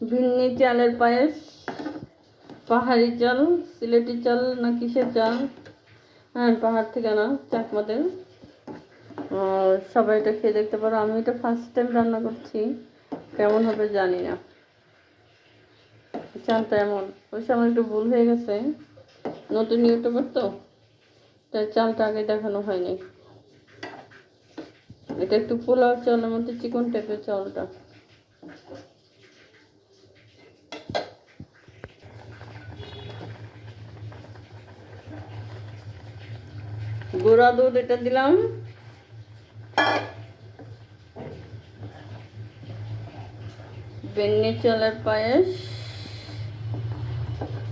ভিন্নি চালের পায়েস, পাহাড়ি চাল, সিলেটি চাল না কিসের চাল? হ্যাঁ পাহাড় থেকে না, চাকমাদের। সবাই এটা খেয়ে দেখতে পারো। আমি এটা ফার্স্ট টাইম রান্না করছি। কেমন হবে জানি না। চালটা এমন। ওই সময় একটু ভুল হয়ে গেছে। নতুন ইউটিউবার তো, তাই চালটা আগে দেখানো হয়নি। এটা একটু পোলাও চালের মধ্যে চিকন টাইপের চালটা। গুঁড়া দুধ এটা দিলাম। বেন্নি চালের পায়েস।